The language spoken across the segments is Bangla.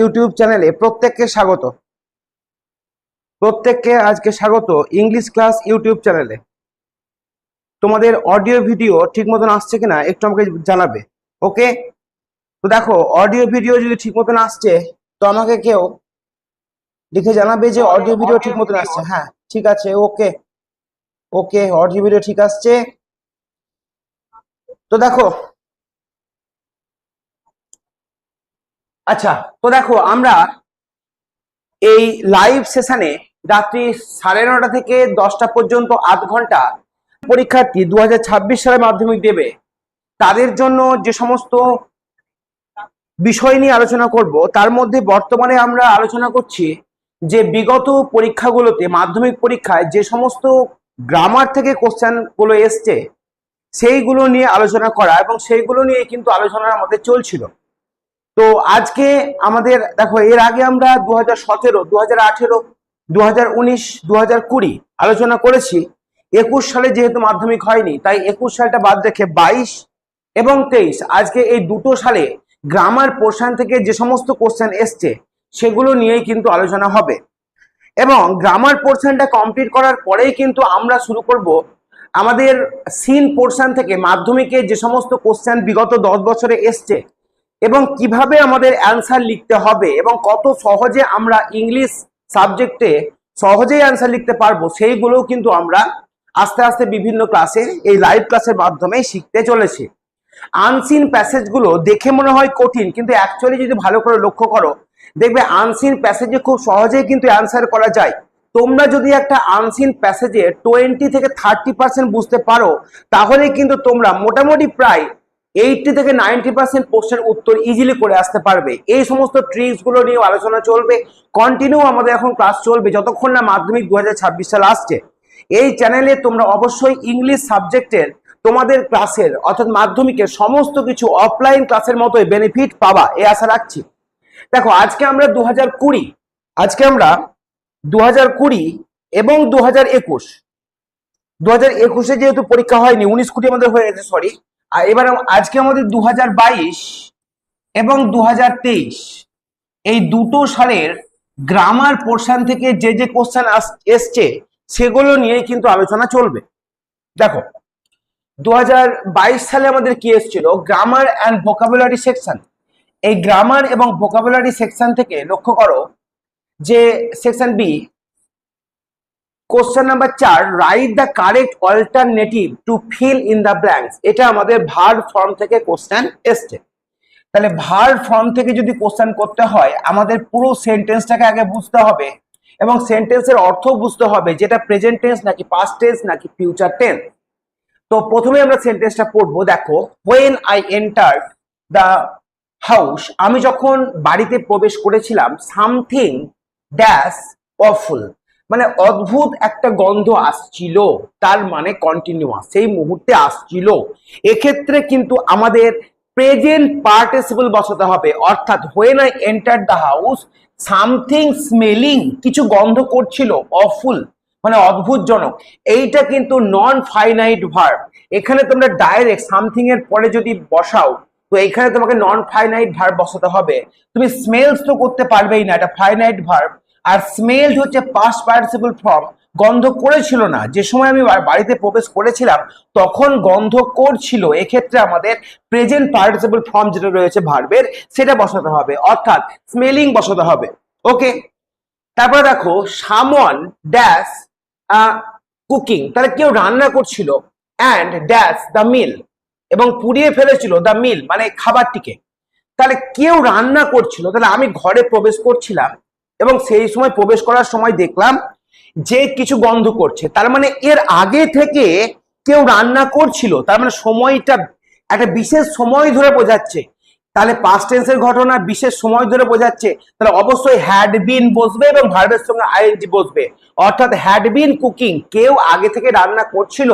ইউটিউব চ্যানেলে প্রত্যেককে স্বাগত। প্রত্যেককে আজকে স্বাগত ইংলিশ ক্লাস ইউটিউব চ্যানেলে। তোমাদের অডিও ভিডিও ঠিক মতন আসছে কিনা একটু আমাকে জানাবে ওকে? তো দেখো অডিও ভিডিও যদি ঠিক মতন আসছে তো আমাকে কেউ লিখে জানাবে যে অডিও ভিডিও ঠিক মতন আসছে। হ্যাঁ ঠিক আছে ওকে। ওকে অডিও ভিডিও ঠিক আসছে। তো দেখো আচ্ছা তো দেখো আমরা এই লাইভ সেশনে রাত্রি সাড়ে নটা থেকে দশটা পর্যন্ত আধ ঘণ্টা পরীক্ষার্থী দু হাজার ছাব্বিশ সালে মাধ্যমিক দেবে। তাদের জন্য যে সমস্ত বিষয় নিয়ে আলোচনা করব, তার মধ্যে বর্তমানে আমরা আলোচনা করছি যে বিগত পরীক্ষাগুলোতে, মাধ্যমিক পরীক্ষায় যে সমস্ত গ্রামার থেকে কোশ্চেনগুলো এসছে, সেইগুলো নিয়ে আলোচনা করা এবং সেইগুলো নিয়ে কিন্তু আলোচনা আমাদের চলছিল। তো আজকে আমাদের, দেখো, এর আগে আমরা দু হাজার সতেরো দু হাজার আঠেরো দু হাজার উনিশ দু হাজার কুড়ি আলোচনা করেছি। একুশ সালে যেহেতু মাধ্যমিক হয়নি, তাই একুশ সালটা বাদ রেখে বাইশ এবং তেইশ, আজকে এই দুটো সালে গ্রামার পোর্শন থেকে যে সমস্ত কোশ্চেন এসছে, সেগুলো নিয়েই কিন্তু আলোচনা হবে। এবং গ্রামার পোর্শনটা কমপ্লিট করার পরেই কিন্তু আমরা শুরু করব আমাদের সিন পোর্শন থেকে মাধ্যমিকে যে সমস্ত কোশ্চেন বিগত দশ বছরে এসছে এবং কীভাবে আমাদের অ্যান্সার লিখতে হবে এবং কত সহজে আমরা ইংলিশ সাবজেক্টে সহজেই অ্যান্সার লিখতে পারব, সেইগুলোও কিন্তু আমরা আস্তে আস্তে বিভিন্ন ক্লাসে এই লাইভ ক্লাসের মাধ্যমে শিখতে চলেছি। আনসিন প্যাসেজগুলো দেখে মনে হয় কঠিন, কিন্তু অ্যাকচুয়ালি যদি ভালো করে লক্ষ্য করো, দেখবে আনসিন প্যাসেজে খুব সহজেই কিন্তু অ্যান্সার করা যায়। তোমরা যদি একটা আনসিন প্যাসেজে টোয়েন্টি থেকে থার্টি পার্সেন্ট বুঝতে পারো, তাহলে কিন্তু তোমরা মোটামুটি প্রায় এইটটি থেকে নাইনটি পার্সেন্ট প্রশ্নের উত্তর ইজিলি করে আসতে পারবে। এই সমস্ত ট্রিক্সগুলো নিয়ে আলোচনা চলবে। কন্টিনিউ আমাদের এখন ক্লাস চলবে যতক্ষণ না মাধ্যমিক দু সাল আসছে। এই চ্যানেলে তোমরা অবশ্যই ইংলিশ সাবজেক্টের তোমাদের ক্লাসের অর্থাৎ মাধ্যমিকের সমস্ত কিছু অফলাইন ক্লাসের মতোই বেনিফিট পাবা, এ আশা রাখছি। দেখো, আজকে আমরা দু কুড়ি, আজকে আমরা দু কুড়ি এবং দু হাজার একুশ। দু হাজার একুশে যেহেতু পরীক্ষা হয়নি, উনিশ কুড়ি আমাদের হয়ে গেছে সরি আর এবার আজকে আমাদের দু হাজার বাইশ এবং দু হাজার তেইশ। এই দুটো সালের গ্রামার পোর্শন থেকে যে যে কোশ্চেন এসছে, সেগুলো নিয়ে কিন্তু আলোচনা চলবে। দেখো দু হাজার বাইশ সালে আমাদের কি এসেছিল? গ্রামার অ্যান্ড ভোকাবুলারি সেকশন এই গ্রামার এবং ভোকাবুলারি সেকশন থেকে লক্ষ্য করো যে সেকশন বি কোশ্চেন নাম্বার চার write the correct alternative to fill in the blanks এটা আমাদের ভার ফর্ম থেকে কোশ্চেন এসছে। তাহলে ভার ফর্ম থেকে যদি কোশ্চেন করতে হয়, আমাদের পুরো সেন্টেন্সটাকে আগে বুঝতে হবে এবং সেন্টেন্সের অর্থ বুঝতে হবে, যেটা প্রেজেন্ট টেন্স নাকি পাস্ট টেন্স নাকি ফিউচার টেন্স তো প্রথমে আমরা সেন্টেন্সটা পড়ব, দেখো when I enter the house আমি যখন বাড়িতে প্রবেশ করেছিলাম সামথিং ড্যাশ অফুল মানে অদ্ভুত একটা গন্ধ আসছিল, তার মানে কন্টিনিউয়াস সেই মুহূর্তে আসছিল। এক্ষেত্রে কিন্তু আমাদের প্রেজেন্ট পার্টিসিপল বসাতে হবে, অর্থাৎ when I enter the house something smelling কিছু গন্ধ করছিল অফুল মানে অদ্ভুতজনক। এইটা কিন্তু নন ফাইনাইট ভার্ব এখানে তোমরা ডাইরেক্ট সামথিং এর পরে যদি বসাও, তো এখানে তোমাকে নন ফাইনাইট ভার্ব বসাতে হবে। তুমি স্মেলস তো করতে পারবেই না, এটা ফাইনাইট ভার্ব আর স্মেলড হচ্ছে পাস্ট পার্টিসিপল ফর্ম গন্ধ করেছিল না। যে সময় আমি বাড়িতে প্রবেশ করেছিলাম, তখন গন্ধ করছিল। এক্ষেত্রে আমাদের প্রেজেন্ট পার্টিসিপল ফর্ম যেটা রয়েছে ভার্বের সেটা বসাতে হবে। অর্থাৎ স্মেলিং বসাতে হবে। ওকে তারপরে দেখো সামন ড্যাশ কুকিং তাহলে কেউ রান্না করছিল অ্যান্ড ড্যাশ দ্য মিল এবং পুড়িয়ে ফেলেছিল দ্য মিল মানে খাবারটিকে। তাহলে কেউ রান্না করছিল, তাহলে আমি ঘরে প্রবেশ করছিলাম এবং সেই সময় প্রবেশ করার সময় দেখলাম যে কিছু গন্ধ করছে। তার মানে এর আগে থেকে কেউ রান্না করছিল। তার মানে সময়টা একটা বিশেষ সময় ধরে বোঝাচ্ছে। তাহলে পাস্ট টেন্সের ঘটনা বিশেষ সময় ধরে বোঝাচ্ছে। তাহলে অবশ্যই হ্যাড বিন বসবে এবং ভার্বের সঙ্গে আইএনজি বসবে। অর্থাৎ হ্যাড বিন কুকিং কেউ আগে থেকে রান্না করছিল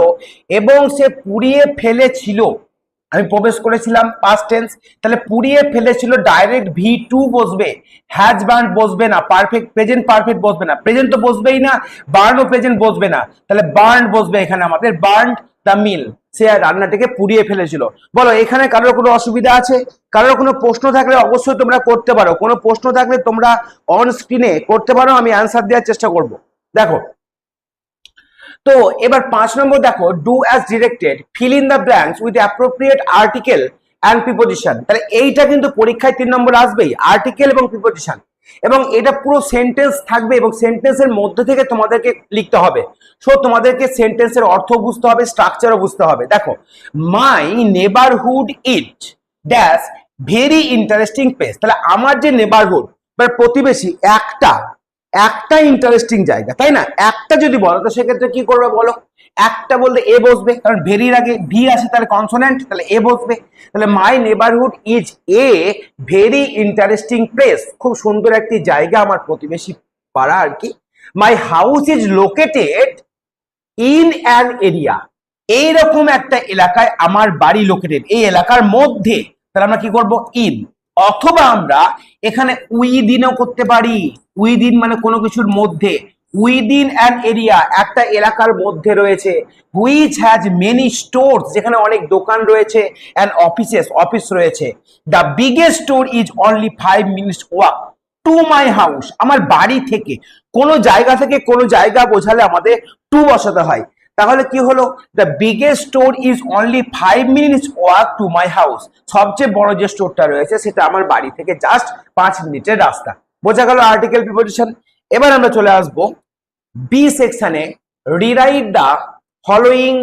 এবং সে পুড়িয়ে ফেলেছিল। আমি প্রবেশ করেছিলাম পাস্ট টেন্স তাহলে পুড়িয়ে ফেলেছিল ডাইরেক্ট ভি টু বসবে। হ্যাজ বার্ন বসবে না পারফেক্ট প্রেজেন্ট পারফেক্ট বসবে না। প্রেজেন্ট তো বসবেই না বার্ন ও প্রেজেন্ট বসবে না। তাহলে বার্ন বসবে এখানে আমাদের বার্ন দ্য মিল সে রান্নাটাকে পুড়িয়ে ফেলেছিল। বলো, এখানে কারোর কোনো অসুবিধা আছে? কারোর কোনো প্রশ্ন থাকলে অবশ্যই তোমরা করতে পারো। কোনো প্রশ্ন থাকলে তোমরা অন স্ক্রিনে করতে পারো, আমি অ্যান্সার দেওয়ার চেষ্টা করব। দেখো তো এবার পাঁচ নম্বর দেখো do as directed fill in the blanks with appropriate article and preposition তাহলে এইটা কিন্তু পরীক্ষায় তিন নম্বর আসবেই আর্টিকেল এবং প্রিপোজিশন এবং এটা পুরো সেন্টেন্স থাকবে এবং সেন্টেন্সের মধ্যে থেকে তোমাদেরকে লিখতে হবে। সো তোমাদেরকে সেন্টেন্সের অর্থ বুঝতে হবে স্ট্রাকচারও বুঝতে হবে। দেখো my neighbourhood it dash very interesting place তাহলে আমার যে নেবারহুড বা প্রতিবেশী, একটা। একটা ইন্টারেস্টিং জায়গা, তাই না? একটা যদি বলো, তো সেক্ষেত্রে কি করবে বলো? একটা বলতে এ বসবে, কারণ ভেরির আগে ভি আছে তাহলে কনসোনেন্ট তাহলে এ বসবে। তাহলে my neighbourhood is a very interesting place খুব সুন্দর একটি জায়গা আমার প্রতিবেশী পাড়া আর কি। My house is located in an area এইরকম একটা এলাকায় আমার বাড়ি লোকেটেড এই এলাকার মধ্যে। তাহলে আমরা কি করব? ইন অথবা আমরা এখানে উইদিনও করতে পারি। উইদিন মানে কোনো কিছুর মধ্যে। উইদিন অ্যান এরিয়া একটা এলাকার মধ্যে রয়েছে। হুইচ হ্যাজ মেনি স্টোরস যেখানে অনেক দোকান রয়েছে অ্যান্ড অফিসেস অফিস রয়েছে। The biggest store is only five minutes walk to my house আমার বাড়ি থেকে। কোনো জায়গা থেকে কোনো জায়গা বোঝালে আমাদের টু বসাতে হয়। তাহলে কি হলো? The biggest store is only five minutes walk to my house সবচেয়ে বড় যে স্টোরটা রয়েছে, সেটা আমার বাড়ি থেকে জাস্ট পাঁচ মিনিটের রাস্তা। বোঝা গেল আর্টিকেল প্রিপোজিশন এবার আমরা চলে আসব বি সেকশনে rewrite the following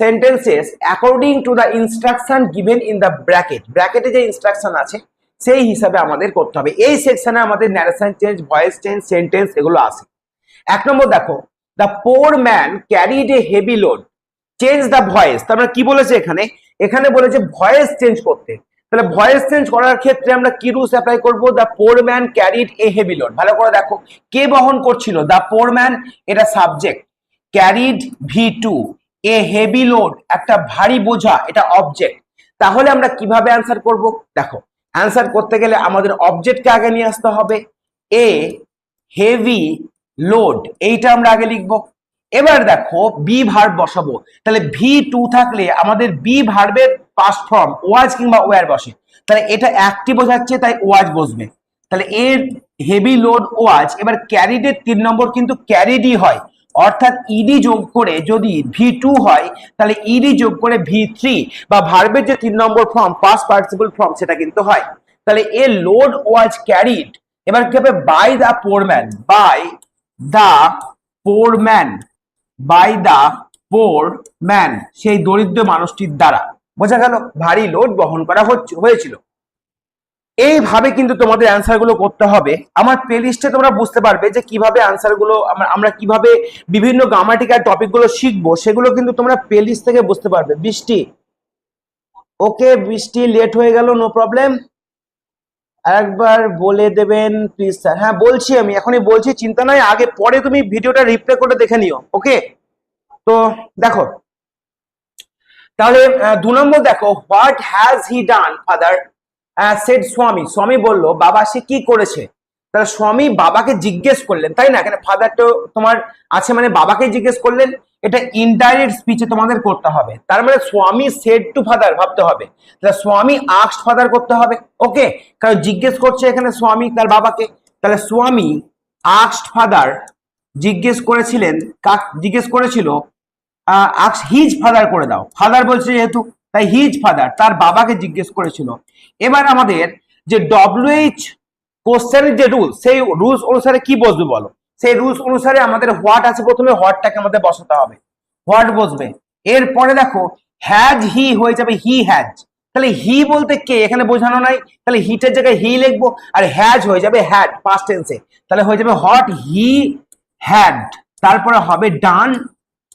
sentences according to the instruction given in the bracket ব্র্যাকেটে যে ইনস্ট্রাকশন আছে, সেই হিসাবে আমাদের করতে হবে। এই সেকশনে আমাদের narration change voice change sentence এগুলো আসে এক নম্বর দেখো the poor man carried a heavy load change the voice তার মানে কি বলেছে এখানে? এখানে বলেছে ভয়েস চেঞ্জ করতে। তাহলে ভয়েস চেঞ্জ করার ক্ষেত্রে আমরা কি রুলস অ্যাপ্লাই করব? The poor man carried a heavy load ভালো করে দেখো, কে বহন করছিল? দ্য পোর ম্যান এটা subject carried V two a heavy load একটা ভারী বোঝা, এটা অবজেক্ট তাহলে আমরা কীভাবে অ্যান্সার করব? দেখো অ্যান্সার করতে গেলে আমাদের অবজেক্টকে আগে নিয়ে আসতে হবে? এ হেভি লোড এইটা আমরা আগে লিখব। এবার দেখো বি ভার্ব বসাবো। তাহলে ভি টু থাকলে আমাদের বি ভার্বের পাস্ট ফর্ম ওয়াজ কিংবা ওয়ার বসে। তাহলে এটা একটি বোঝাচ্ছে, তাই ওয়াজ বসবে। তাহলে এর হেভি লোড ওয়াজ এবার ক্যারিডের তিন নম্বর কিন্তু ক্যারিডই হয়। অর্থাৎ ইডি যোগ করে যদি ভি টু হয়, তাহলে ইডি যোগ করে ভি থ্রি বা ভার্বের যে তিন নম্বর ফর্ম পাস পার্টিসিপল ফর্ম সেটা কিন্তু হয়। তাহলে এ লোড ওয়াজ ক্যারিড এবার কি হবে? By the poor man by the poor man by the poor man সেই দরিদ্র মানুষটির দ্বারা। বোঝা গেল, ভারী লোড বহন করা হয়েছিল। এইভাবে কিন্তু তোমাদের অ্যান্সারগুলো করতে হবে। আমার প্লেলিস্টে তোমরা বুঝতে পারবে যে কীভাবে অ্যান্সারগুলো আমরা কীভাবে বিভিন্ন গ্রামাটিক্যাল টপিকগুলো শিখব, সেগুলো কিন্তু তোমরা প্লেলিস্ট থেকে বুঝতে পারবে। বৃষ্টি। ওকে বৃষ্টি লেট হয়ে গেল নো প্রবলেম একবার বলে দেবেন প্লিজ স্যার হ্যাঁ বলছি আমি, এখনই বলছি, চিন্তা নাই, আগে পরে তুমি ভিডিওটা রিপ্লে করে দেখে নিও ওকে তো দেখো, তাহলে দু নম্বর দেখো what has he done father said Swami Swami বলল, বাবা, সে কি করেছে? তাহলে স্বামী বাবাকে জিজ্ঞেস করলেন, তাই না? এখানে ফাদার তো তোমার আছে মানে বাবাকে জিজ্ঞেস করলেন এটা ইনডাইরেক্ট স্পিচে তোমাদের করতে হবে। তার মানে স্বামী সেড টু ফাদার ভাবতে হবে। তাহলে স্বামী আক্সড ফাদার করতে হবে। ওকে কারণ জিজ্ঞেস করছে এখানে স্বামী, তার বাবাকে। তাহলে স্বামী আক্সড ফাদার জিজ্ঞেস করেছিলেন, কাক জিজ্ঞেস করেছিল আক্স হিজ ফাদার করে দাও। ফাদার বলছে যেহেতু, তাই হিজ ফাদার তার বাবাকে জিজ্ঞেস করেছিল। এবার আমাদের যে ডব্লিউএইচ কোশ্চেনের যে রুল সেই রুলস অনুসারে কি বসবে বলো? সেই রুলস অনুসারে আমাদের হোয়াট আছে প্রথমে হোয়াটটাকে আমাদের বসাতে হবে। হোয়াট বসবে। এরপরে দেখো হ্যাজ হি হয়ে যাবে হি হ্যাজ তাহলে হি বলতে কে? এখানে বোঝানো নাই। তাহলে হিটের জায়গায় হি লিখব আর হ্যাজ হয়ে যাবে হ্যাড পাস্ট টেন্সে তাহলে হয়ে যাবে হট হি হ্যাড তারপরে হবে ডান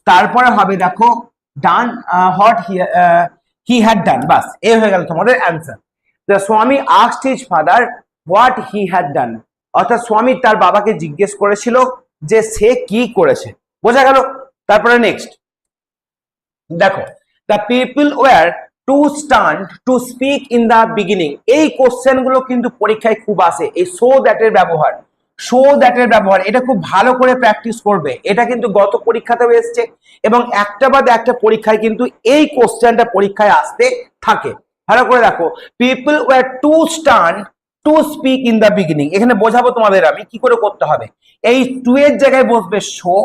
তারপরে হবে দেখো ডান হট হি হ্যাড ডান বাস এই হয়ে গেল তোমাদের answer the Swami asked his father what he had done অর্থাৎ স্বামী তার বাবাকে জিজ্ঞেস করেছিল যে সে কি করেছে। বোঝা গেল? তারপরে নেক্সট দেখো the people were too stunned to speak in the beginning এই কোশ্চেনগুলো কিন্তু পরীক্ষায় খুব আসে। এই শো দ্যাট এর ব্যবহার। শো দ্যাটের ব্যবহার, এটা খুব ভালো করে প্র্যাকটিস করবে। এটা কিন্তু গত পরীক্ষাতেও এসছে এবং একটা বাদে একটা পরীক্ষায় কিন্তু এই কোশ্চেনটা পরীক্ষায় আসতে থাকে। ভালো করে দেখো people were too stun to speak in the beginning এখানে বোঝাবো তোমাদের আমি কি করে করতে হবে। এই টু এর জায়গায় বসবে শো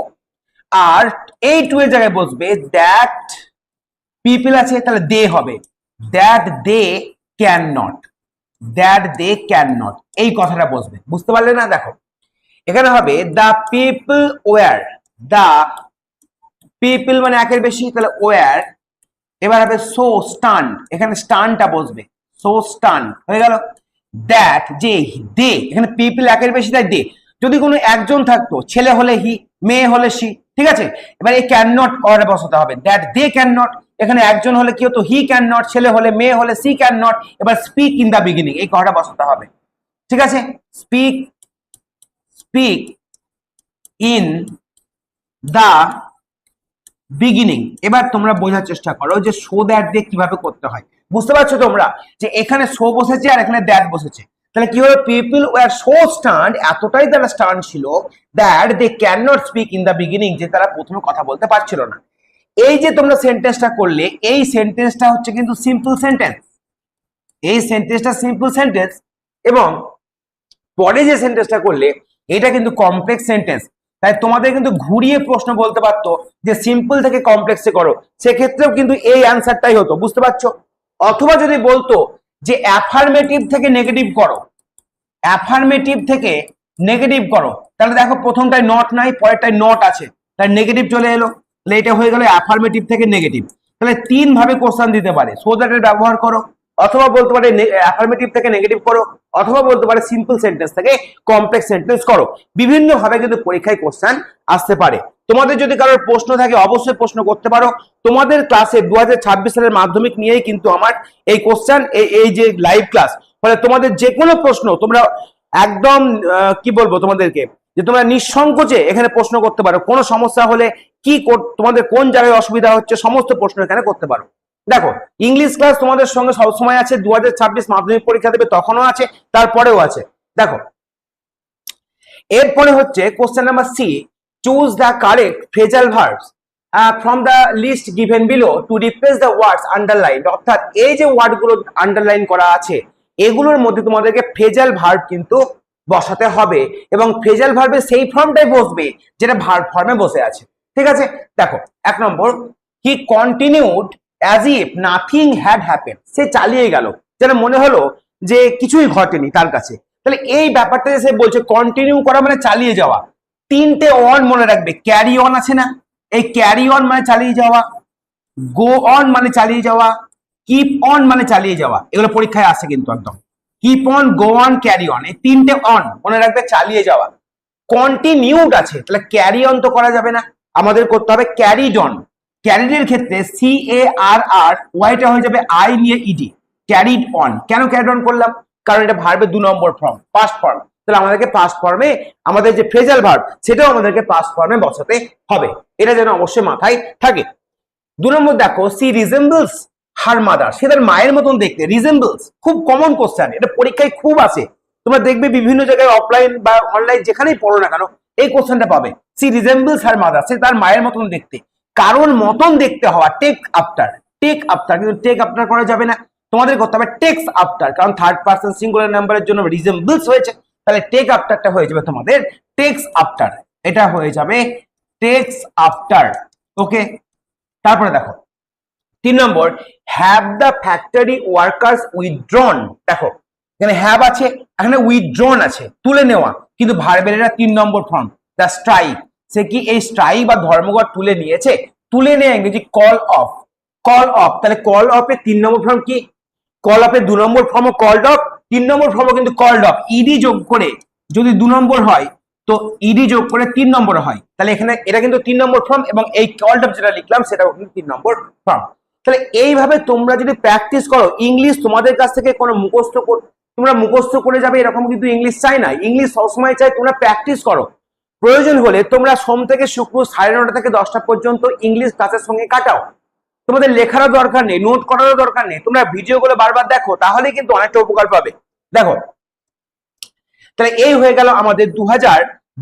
আর এই টু এর জায়গায় বসবে দ্যাট পিপল আছে, তাহলে দে হবে। That they can not that they can not এই কথাটা বসবে। বুঝতে পারলে না? দেখো। এখানে হবে the people were the people মানে একের বেশি, তাহলে ওয়ার এবার হবে সো স্টান এখানে স্টানটা বসবে। সো স্টান হয়ে গেল। দ্যাট যে দে এখানে পিপল একের বেশি, তাই দে যদি কোনো একজন থাকতো, ছেলে হলে হি মেয়ে হলে সি ঠিক আছে? এবার এই ক্যান নট অর্ডারে বসাতে হবে। দ্যাট দে ক্যান নট এখানে একজন হলে কি হতো? হি ক্যান নট ছেলে হলে মেয়ে হলে সি ক্যান নট এবার স্পিক ইন দা বিগিনিং এই কথাটা বসাতে হবে। ঠিক আছে? Speak speak in the beginning এবার তোমরা বোঝার চেষ্টা করো যে শো দ্যাট দিয়ে কীভাবে করতে হয়। বুঝতে পারছ তোমরা? যে এখানে শো বসেছে আর এখানে দ্যাট বসেছে। তাহলে কি হলো? পিপল ওয়ার শো স্টান্ড এতটাই তারা স্টান্ড ছিল that they can not speak in the beginning যে তারা প্রথমে কথা বলতে পারছিল না। এই যে তোমরা সেন্টেন্সটা করলে, এই সেন্টেন্সটা হচ্ছে কিন্তু সিম্পল সেন্টেন্স এই সেন্টেন্সটা সিম্পল সেন্টেন্স এবং পরে যে সেন্টেন্সটা করলে, এটা কিন্তু কমপ্লেক্স সেন্টেন্স তাই তোমাদের কিন্তু ঘুরিয়ে প্রশ্ন বলতে পারতো যে সিম্পল থেকে কমপ্লেক্সে করো। সেক্ষেত্রেও কিন্তু এই অ্যান্সারটাই হতো, বুঝতে পারছ? অথবা যদি বলতো যে অ্যাফার্মেটিভ থেকে নেগেটিভ করো অ্যাফার্মেটিভ থেকে নেগেটিভ করো, তাহলে দেখো প্রথমটায় নট নাই, পরেরটায় নট আছে, তাই নেগেটিভ চলে এলো, তাহলে এটা হয়ে গেল অ্যাফার্মেটিভ থেকে নেগেটিভ তাহলে তিন ভাবে কোশ্চেন দিতে পারে সো দ্যাটের ব্যবহার করো, অথবা বলতে পারে অ্যাফার্মেটিভ থেকে নেগেটিভ করো, অথবা বলতে পারে সিম্পল সেন্টেন্স থেকে কমপ্লেক্স সেন্টেন্স করো বিভিন্ন ভাবে কিন্তু পরীক্ষায় কোশ্চেন আসতে পারে। তোমাদের যদি কারোর প্রশ্ন থাকে, অবশ্যই প্রশ্ন করতে পারো। তোমাদের ক্লাসে দুহাজার ছাব্বিশ সালের মাধ্যমিক নিয়েই কিন্তু আমার এই কোশ্চেন এই যে লাইভ ক্লাস ফলে তোমাদের যে কোনো প্রশ্ন, তোমরা একদম কি বলব তোমাদেরকে? যে তোমরা নিঃসংকোচে এখানে প্রশ্ন করতে পারো। কোনো সমস্যা হলে কি তোমাদের কোন জায়গায় অসুবিধা হচ্ছে, সমস্ত প্রশ্ন এখানে করতে পারো। দেখো ইংলিশ ক্লাস তোমাদের সঙ্গে সবসময় আছে দু হাজার ছাব্বিশ মাধ্যমিক পরীক্ষা দেবে তখনও আছে, তারপরেও আছে। দেখো, এরপরে হচ্ছে question number C choose the correct phrasal verbs from the list given below to replace the words underline অর্থাৎ এই যে ওয়ার্ডগুলো আন্ডারলাইন করা আছে, এগুলোর মধ্যে তোমাদেরকে ফ্রেজাল ভার্ব কিন্তু বসাতে হবে এবং ফ্রেজাল ভার্বের সেই ফর্মটাই বসবে যেটা ভার্ব ফর্মে বসে আছে। ঠিক আছে? দেখো, এক নম্বর he continued as if nothing had happen সে চালিয়ে গেল। যেন মনে হলো যে কিছুই ঘটেনি তার কাছে। তাহলে এই ব্যাপারটা যে সে বলছে কন্টিনিউ করা মানে চালিয়ে যাওয়া। তিনটে অন মনে রাখবে। ক্যারি অন আছে না? এই ক্যারি অন মানে চালিয়ে যাওয়া গো অন মানে চালিয়ে যাওয়া কিপ অন মানে চালিয়ে যাওয়া। এগুলো পরীক্ষায় আসে কিন্তু একদম। Keep on go on carry on এই তিনটে অন মনে রাখবে চালিয়ে যাওয়া। কন্টিনিউড আছে। তাহলে ক্যারি অন তো করা যাবে না। আমাদের করতে হবে ক্যারিড অন ক্যারিডের ক্ষেত্রে সি এ আর আর ওয়াইটা হয়ে যাবে আই নিয়ে ইডি ক্যারিড অন কেন ক্যারিড অন করলাম? কারণ এটা ভার্বের দু নম্বর ফর্ম পাস্ট ফর্ম তাহলে আমাদেরকে পাস্ট ফর্মে আমাদের যে ফ্রেজাল ভার্ব সেটাও আমাদেরকে পাস্ট ফর্মে বসাতে হবে। এটা যেন অবশ্যই মাথায় থাকে। দু নম্বর দেখো সি রিজেম্বলস হার মাদার সে তার মায়ের মতন দেখতে। রিজেম্বলস খুব কমন কোশ্চেন এটা পরীক্ষায় খুব আসে। তোমরা দেখবে বিভিন্ন জায়গায় অফলাইন বা অনলাইন যেখানেই পড়ো না কেন, এই কোশ্চেনটা পাবে। সি রিজেম্বলস হার মাদার সে তার মায়ের মতন দেখতে। কারণ মতন দেখতে হওয়া টেক আফটার টেক আফটার কিন্তু টেক আফটার করা যাবে না। তোমাদের করতে হবে টেক্স আফটার কারণ থার্ড পার্সন সিঙ্গুলার নাম্বারের জন্য রিজেম্বলস হয়েছে। তাহলে টেক আফটারটা হয়ে যাবে তোমাদের টেক্স আফটার এটা হয়ে যাবে টেক্স আফটার ওকে তারপরে দেখো, তিন নম্বর have the factory workers withdrawn দেখো, এখানে হ্যাভ আছে, এখানে উইথড্রন আছে, তুলে নেওয়া। কিন্তু ভার্বের এটা তিন নম্বর ফর্ম দ্য স্ট্রাইক সে কি এই স্ট্রাইক বা ধর্মঘট তুলে নিয়েছে? তুলে নেয় ইংরেজি কল অফ কল অফ তাহলে কল অফ এর তিন নম্বর ফর্ম কি? কল অফ এর দু নম্বর ফর্ম কল অফ তিন নম্বর ফর্ম কিন্তু কল্ড অফ ইডি যোগ করে যদি দু নম্বর হয়, তো ইডি যোগ করে তিন নম্বর হয়। তাহলে এখানে এটা কিন্তু তিন নম্বর ফর্ম এবং এই কল্ড অফ যেটা লিখলাম, সেটাও কিন্তু তিন নম্বর ফর্ম তাহলে এইভাবে তোমরা যদি প্র্যাকটিস করো ইংলিশ তোমাদের কাছ থেকে কোনো মুখস্থ তোমরা মুখস্থ করে যাবে, এরকম কিন্তু ইংলিশ চাই না। ইংলিশ সবসময় চাই তোমরা প্র্যাকটিস করো। প্রয়োজন হলে তোমরা সোম থেকে শুক্র সাড়ে নটা থেকে দশটা পর্যন্ত ইংলিশ ক্লাসের সঙ্গে কাটাও। তোমাদের লেখারও দরকার নেই নোট করারও দরকার নেই, তোমরা ভিডিওগুলো বারবার দেখো তাহলে কিন্তু অনেকটা উপকার পাবে। দেখো, তাহলে এই হয়ে গেল আমাদের দুহাজার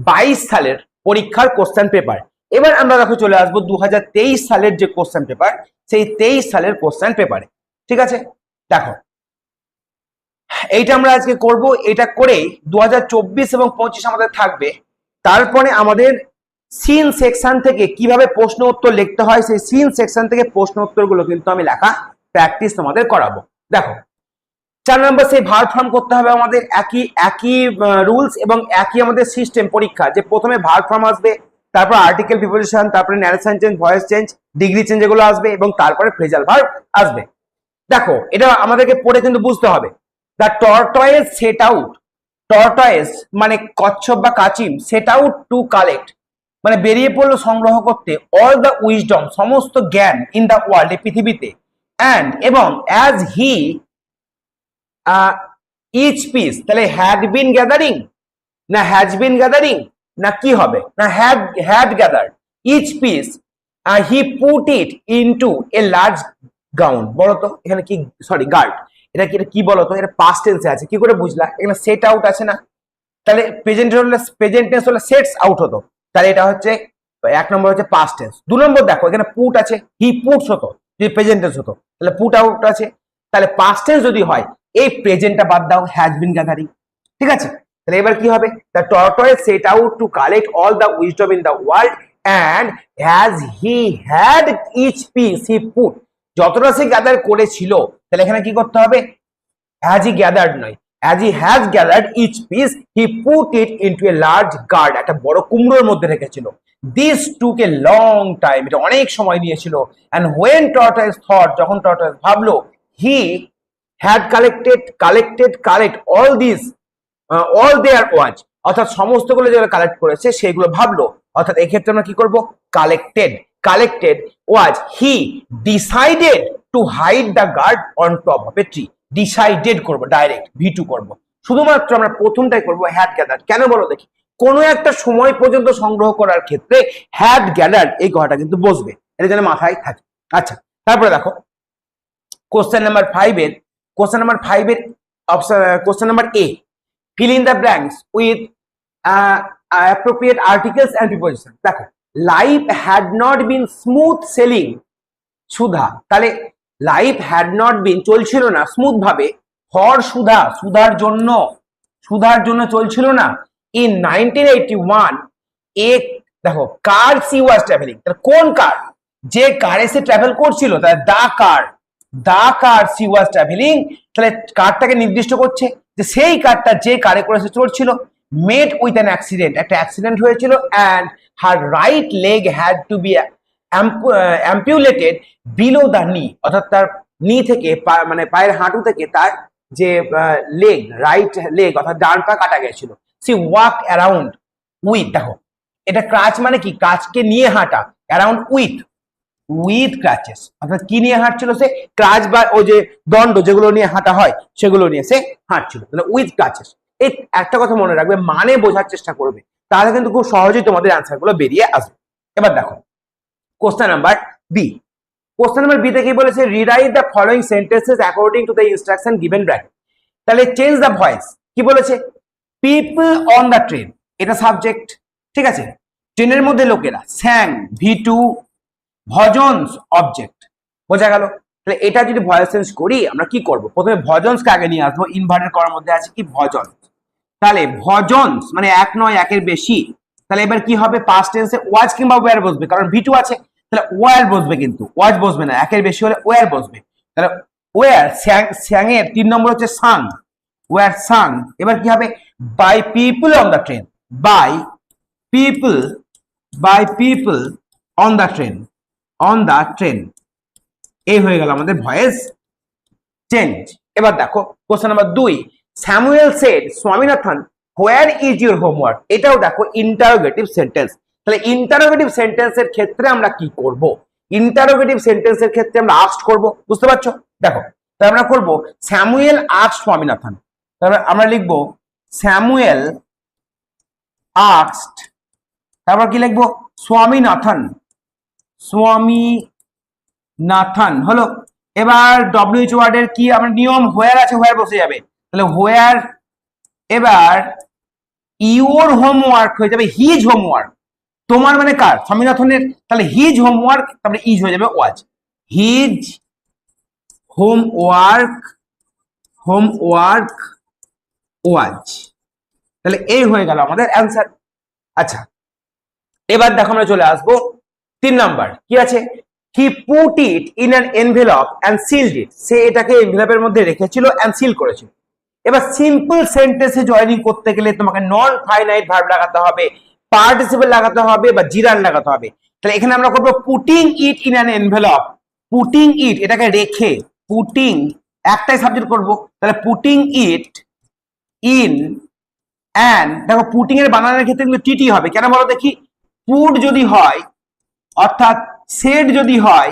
বাইশ সালের পরীক্ষার কোশ্চেন পেপার এবার আমরা দেখো চলে আসব দু হাজার তেইশ সালের যে কোশ্চেন পেপার সেই তেইশ সালের কোশ্চেন পেপারে ঠিক আছে? দেখো, এইটা আমরা আজকে করব, এটা করেই দু হাজার চব্বিশ এবং পঁচিশ আমাদের থাকবে। তারপরে আমাদের সিন সেকশন থেকে কীভাবে প্রশ্ন উত্তর লিখতে হয়, সেই সিন সেকশন থেকে প্রশ্ন উত্তরগুলো কিন্তু আমি লেখা প্র্যাকটিস তোমাদের করাবো। দেখো, চার নম্বর সেই ভার ফর্ম করতে হবে আমাদের একই একই রুলস এবং একই আমাদের সিস্টেম পরীক্ষা। যে প্রথমে ভার ফর্ম আসবে, তারপর আর্টিকেল প্রিপোজিশন তারপরে narration change voice change degree change এগুলো আসবে এবং তারপরে ফ্রেজাল ভার আসবে। দেখো, এটা আমাদেরকে পড়ে কিন্তু বুঝতে হবে। The tortoise set out tortoise মানে কচ্ছপ বা কাচিম সেট আউট টু কালেক্ট মানে বেরিয়ে পড়ল সংগ্রহ করতে অল দ্য উইজডম সমস্ত জ্ঞান ইন দ্য ওয়ার্ল্ড পৃথিবীতে। অ্যান্ড এবং অ্যাজ হি ইচ পিস তাহলে হ্যাড বিন গ্যাদারিং না হ্যাজ বিন গ্যাদারিং না কি হবে, না had had gather each piece he put it into a large gown বলো তো এখানে কি সরি গার্ড এটা কি এটা কি বলতো, এটা পাস্ট টেন্সে আছে, কি করে বুঝলা, এখানে সেট আউট আছে না? তাহলে প্রেজেন্ট হলে প্রেজেন্ট টেন্স হলে সেটস আউট হতো। তাহলে এটা হচ্ছে, এক নম্বর হচ্ছে পাস্ট টেন্স দু নম্বর দেখো, এখানে পুট আছে হি পুটস হতো? যদি প্রেজেন্ট হতো, তাহলে পুট আউট আছে। তাহলে পাস্ট টেন্স যদি হয়, এই প্রেজেন্টটা বাদ দাও হ্যাজ বিন গ্যাদারিং ঠিক আছে? তাহলে এবার কি হবে? The tortoise set out to collect all the wisdom in the world and has he had each piece he put যতটা সে গ্যাদার করেছিল, তাহলে এখানে কি করতে হবে? হ্যাজ ই গ্যাদার্ড নয়। As he has gathered each piece he put it into a large gourd একটা বড় কুমড়োর মধ্যে রেখেছিল। This took a long time এটা অনেক সময় নিয়েছিল। অ্যান্ড হোয়েন টর্টয়েস থট যখন টর্টয়েস ভাবলো he had collected collected collect all this all there watch অর্থাৎ সমস্তগুলো যেগুলো কালেক্ট করেছে, সেগুলো ভাবলো। অর্থাৎ এক্ষেত্রে আমরা কি করব? Collected collected was he decided to hide the gourd on top of a tree decided করব ডাইরেক্ট ভি টু করব। শুধুমাত্র আমরা প্রথমটাই করব হ্যাড গ্যাদার কেন বলো দেখি? কোনো একটা সময় পর্যন্ত সংগ্রহ করার ক্ষেত্রে হ্যাড গ্যাদার এই কথাটা কিন্তু বসবে। এটা যেন মাথায় থাকে। আচ্ছা তারপরে দেখো কোশ্চেন নাম্বার ফাইভের কোশ্চেন নাম্বার ফাইভের option question number A fill in the blanks with appropriate articles and preposition দেখো life had not been smooth sailing Sudha. তাহলে লাইফ হ্যাড নট বিন চলছিল না স্মুথ ভাবে। ফর সুধা, সুধার জন্য সুধার জন্য চলছিল না। In nineteen eighty one a, দেখো, কার সি ওয়াজ ট্রাভেলিং তাহলে কোন কার? যে কারে সে ট্রাভেল করছিল, তাহলে দা কার? দা কার সি ওয়াজ ট্রাভেলিং তাহলে কারটাকে নির্দিষ্ট করছে যে সেই কারটা যে কারে করে সে চড়ছিল মেট উইথ অ্যান অ্যাক্সিডেন্ট একটা অ্যাক্সিডেন্ট হয়েছিল and her right leg had to be amputated below the knee অর্থাৎ তার নি থেকে মানে পায়ের হাঁটু থেকে তার যে লেগ রাইট লেগ অর্থাৎ ডান পা কাটা গেছিল। সি ওয়াক অ্যারাউন্ড উইথ দেখো, এটা ক্রাচ মানে কি? কাজকে নিয়ে হাঁটা অ্যারাউন্ড উইথ উইথ ক্রাচেস অর্থাৎ কি নিয়ে হাঁটছিল সে? ক্রাচ বা ওই যে দণ্ড যেগুলো নিয়ে হাঁটা হয়, সেগুলো নিয়ে সে হাঁটছিল তাহলে উইথ ক্রাচেস এই একটা কথা মনে রাখবে মানে বোঝার চেষ্টা করবে, তাহলে কিন্তু খুব সহজেই তোমাদের অ্যান্সারগুলো বেরিয়ে আসবে। এবার দেখো question number B question number বিতে কি বলেছে rewrite the following sentences according to the instruction given bracket তাহলে চেঞ্জ দ্য ভয়েস কি বলেছে? পিপল অন দ্য ট্রেন এটা সাবজেক্ট ঠিক আছে? ট্রেনের মধ্যে লোকেরা, sang V two bhajans object বোঝা গেল? তাহলে এটা যদি ভয়েস চেঞ্জ করি, আমরা কি করব? প্রথমে ভজনসকে আগে নিয়ে আসব ইনভার্টেড করার মধ্যে আছে কি? ভজন। তাহলে ভজনস মানে এক নয়, একের বেশি। তাহলে এবার কি হবে? পাস্ট টেন্সে ওয়াজ কিংবা ওয়ার বসবে। কারণ ভি টু আছে, তাহলে ওয়ার বসবে কিন্তু। ওয়াজ বসবে না, একের বেশি হলে ওয়ার বসবে। তাহলে ওয়ার স্যাং এর তিন নম্বর হচ্ছে সাং ওয়ার সাং এবার কি হবে? By people on the train by people by people on the train on the train এই হয়ে গেল আমাদের ভয়েস চেঞ্জ এবার দেখো কোশ্চেন নাম্বার দুই। Samuel said Swaminathan where is your homework এটাও দেখো ইন্টারোগেটিভ সেন্টেন্স তাহলে ইন্টারোগেটিভ সেন্টেন্সের ক্ষেত্রে আমরা কি করব? ইন্টারোগেটিভ সেন্টেন্সের ক্ষেত্রে আমরা আস্ট করব, বুঝতে পারছ? দেখো, তাহলে আমরা করব স্যামুয়েল আস্ট স্বামীনাথন তাহলে আমরা লিখব স্যামুয়েল আস্ট তারপর কি লিখব? স্বামীনাথন স্বামী নাথান হলো? এবার ডব্লিউএইচ ওয়ার্ডের কি, আমরা নিয়ম হোয়ার আছে হোয়ার বসে যাবে। তাহলে হোয়ার এবার ইওর হোমওয়ার্ক হয়ে যাবে হিজ হোমওয়ার্ক তোমার মানে কার? স্বামীনাথনের, তাহলে হিজ হোমওয়ার্ক তারপরে ইজ হয়ে যাবে was his homework homework was তাহলে এই হয়ে গেল আমাদের অ্যান্সার আচ্ছা এবার দেখো আমরা চলে আসব তিন নাম্বার। কি আছে? He put it in an envelope and sealed it সে এটাকে এনভেলপের মধ্যে রেখেছিল অ্যান্ড সিল করেছিল। এবার সিম্পল সেন্টেন্সে জয়েনিং করতে গেলে তোমাকে নন ফাইনাইট ভার্ব লাগাতে হবে পার্টিসিপেল লাগাতে হবে বা জিরান লাগাতে হবে। তাহলে এখানে আমরা করব putting it in an envelope putting it এটাকে রেখে পুটিং একটাই সাবজেক্ট করব। তাহলে পুটিং ইট ইন অ্যান্ড দেখো পুটিং এর বানানোর ক্ষেত্রে কিন্তু টিটি হবে। কেন বলো দেখি? পুট যদি হয়, অর্থাৎ সেট যদি হয়,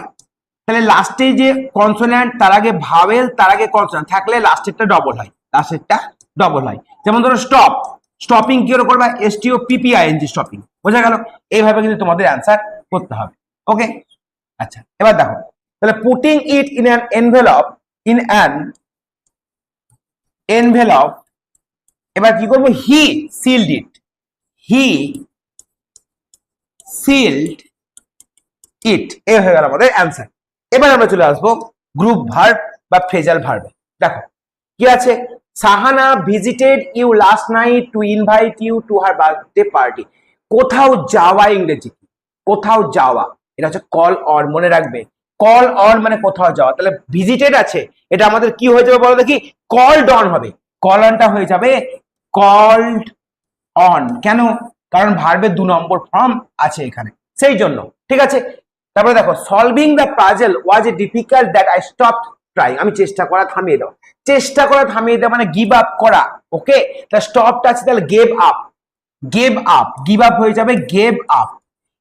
তাহলে লাস্টে যে কনসোনেন্ট তার আগে ভাওয়েল তার আগে কনসোনেন্ট থাকলে লাস্টেরটা ডবল হয়। লাস্টেরটা ডবল হয় যেমন ধরো স্টপ স্টপিং কি করে করবা? এস টি ও পিপিআইএনজি স্টপিং বোঝা গেল? এইভাবে কিন্তু তোমাদের অ্যান্সার করতে হবে। ওকে আচ্ছা এবার দেখো। তাহলে putting it in an envelope in an envelope এবার কি করব? হি সিল্ড ইট হি সিল্ড ইট এ হয়ে গেল আমাদের অ্যান্সার এবার আমরা চলে আসব গ্রুপ ভার্ব বা ফ্রেজাল ভার্বে দেখো, কি আছে? Sahana visited you last night to invite you to her birthday party কোথাও যাওয়া ইংরেজি কোথাও যাওয়া। এটা হচ্ছে কল অর মনে রাখবে। কল অর মানে কোথাও যাওয়া। তাহলে ভিজিটেড আছে। এটা আমাদের কি হয়ে যাবে বলো দেখি? কল্ড অন হবে। কল অনটা হয়ে যাবে কল্ড অন কেন? কারণ ভার্বের দু নম্বর ফর্ম আছে এখানে। সেই জন্য। ঠিক আছে? তারপরে দেখো solving the puzzle was a difficult that I stop trying আমি চেষ্টা করা থামিয়ে দেওয়া চেষ্টা করা থামিয়ে দেওয়া মানে গিভ আপ করা ওকে তাহলে স্টপটা আছে, তাহলে gave up gave up give up হয়ে যাবে গেভ আপ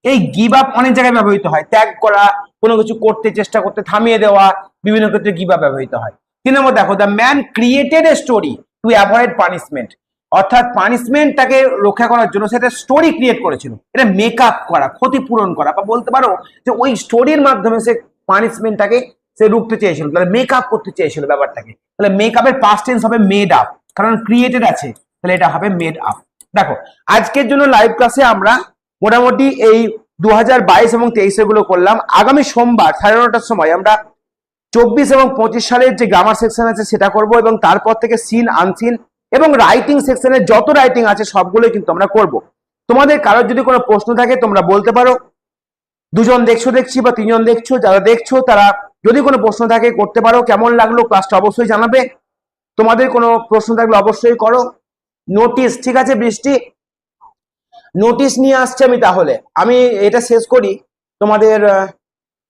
এই গিভ আপ অনেক জায়গায় ব্যবহৃত হয়। ত্যাগ করা, কোনো কিছু করতে, চেষ্টা করতে থামিয়ে দেওয়া, বিভিন্ন ক্ষেত্রে গিভ আপ ব্যবহৃত হয়। তিন নম্বর দেখো the man created a story to avoid punishment অর্থাৎ পানিশমেন্টটাকে রক্ষা করার জন্য সেটা স্টোরি ক্রিয়েট করেছিল। এটা মেকআপ করা, ক্ষতিপূরণ করা, বা বলতে পারো যে ওই স্টোরির মাধ্যমে সে পানিশমেন্টটাকে সে রুখতে চেয়েছিল। তাহলে মেকআপ করতে চেয়েছিল ব্যাপারটাকে। তাহলে মেকআপের পাস্ট টেন্স হবে মেড আপ কারণ ক্রিয়েটেড আছে। তাহলে এটা হবে মেড আপ দেখো, আজকের জন্য লাইভ ক্লাসে আমরা মোটামুটি এই দু হাজার বাইশ এবং তেইশে গুলো করলাম। আগামী সোমবার সাড়ে নটার সময় আমরা চব্বিশ এবং পঁচিশ সালের যে গ্রামার সেকশন আছে সেটা করব এবং তারপর থেকে সিন আনসিন এবং রাইটিং সেকশনে যত রাইটিং আছে সবগুলোই কিন্তু আমরা করব। তোমাদের কারোর যদি কোনো প্রশ্ন থাকে তোমরা বলতে পারো। দুজন দেখছ দেখছি বা তিনজন দেখছ, যারা দেখছ, তারা যদি কোনো প্রশ্ন থাকে করতে পারো। কেমন লাগল ক্লাসটা অবশ্যই জানাবে। তোমাদের কোনো প্রশ্ন থাকলে অবশ্যই করো। নোটিশ ঠিক আছে বৃষ্টি? নোটিশ নিয়ে আসছি আমি তাহলে। আমি এটা শেষ করি। তোমাদের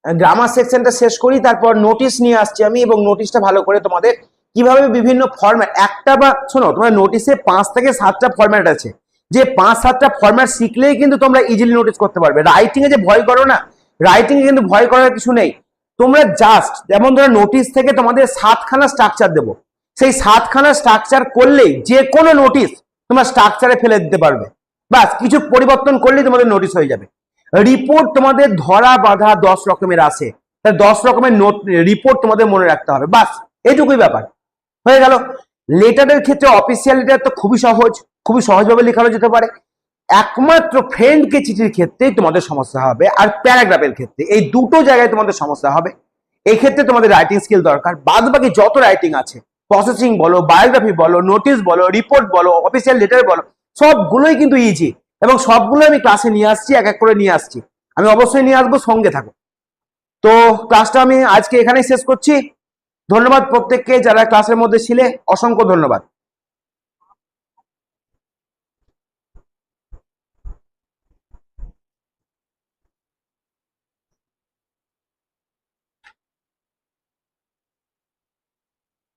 গ্রামার সেকশনটা শেষ করি। তারপর নোটিশ নিয়ে আসছি আমি এবং নোটিশটা ভালো করে তোমাদের কীভাবে বিভিন্ন ফর্ম্যাট একটা বা, শোনো তোমার নোটিশে পাঁচ থেকে সাতটা ফর্ম্যাট আছে। যে পাঁচ সাতটা ফরম্যাট শিখলেই কিন্তু তোমরা ইজিলি নোটিস করতে পারবে। রাইটিং এ যে ভয় করো না রাইটিং এ কিন্তু ভয় করার কিছু নেই। তোমরা জাস্ট যেমন ধরো নোটিশ থেকে তোমাদের সাতখানা স্ট্রাকচার দেবো। সেই সাতখানা স্ট্রাকচার করলেই যে কোনো নোটিশ তোমরা স্ট্রাকচারে ফেলে দিতে পারবে। বাস কিছু পরিবর্তন করলেই তোমাদের নোটিশ হয়ে যাবে। রিপোর্ট তোমাদের ধরা বাঁধা দশ রকমের আছে। তাই দশ রকমের নোট রিপোর্ট তোমাদের মনে রাখতে হবে। বাস এইটুকুই ব্যাপার। হয়ে গেল। লেটারের ক্ষেত্রে অফিসিয়াল লেটার তো খুবই সহজ। খুবই সহজভাবে লেখানো যেতে পারে। একমাত্র ফ্রেন্ডকে চিঠির ক্ষেত্রেই তোমাদের সমস্যা হবে আর প্যারাগ্রাফের ক্ষেত্রে। এই দুটো জায়গায় তোমাদের সমস্যা হবে। এই ক্ষেত্রে তোমাদের রাইটিং স্কিল দরকার। বাদ বাকি যত রাইটিং আছে প্রসেসিং বলো বায়োগ্রাফি বলো নোটিশ বলো রিপোর্ট বলো অফিসিয়াল লেটার বলো, সবগুলোই কিন্তু ইজি এবং সবগুলো আমি ক্লাসে নিয়ে আসছি, এক এক করে নিয়ে আসছি। আমি অবশ্যই নিয়ে আসব, সঙ্গে থাকো। তো ক্লাসটা আমি আজকে এখানেই শেষ করছি। ধন্যবাদ প্রত্যেককে যারা ক্লাসের মধ্যে ছিলে, অসংখ্য ধন্যবাদ।